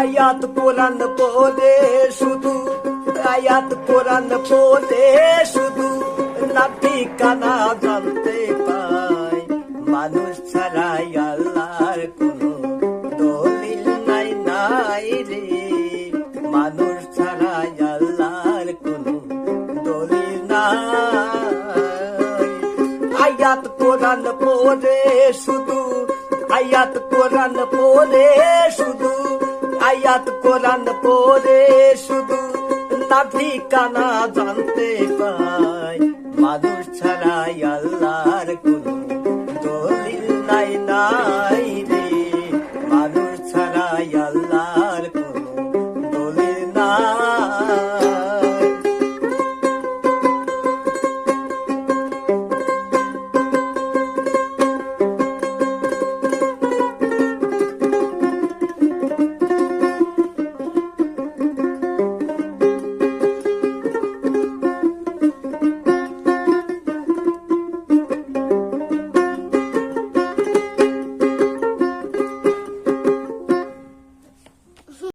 আয়াত কোরআন পড়ে শুধু, আয়াত কোরআন পড়ে শুধু না ঠিকানা জানতে পাই মানুষ ছাড়াই আল্লাহর কোনো দলিল নাই নাই রে। মানুষ ছাড়াই আল্লাহর কোনো দলিল নাই। আয়াত কোরআন পড়ে শুধু, আয়াত কোরআন পড়ে শুধু বিরাট কোরআন পরে শুধু না ঠিকানা জানতে পাই মানুষ ছাড়াই আল্লাহর কোন দলিল নাই নাই রে মানুষ ছাড়াই আল্লাহর কোন দলিল নাই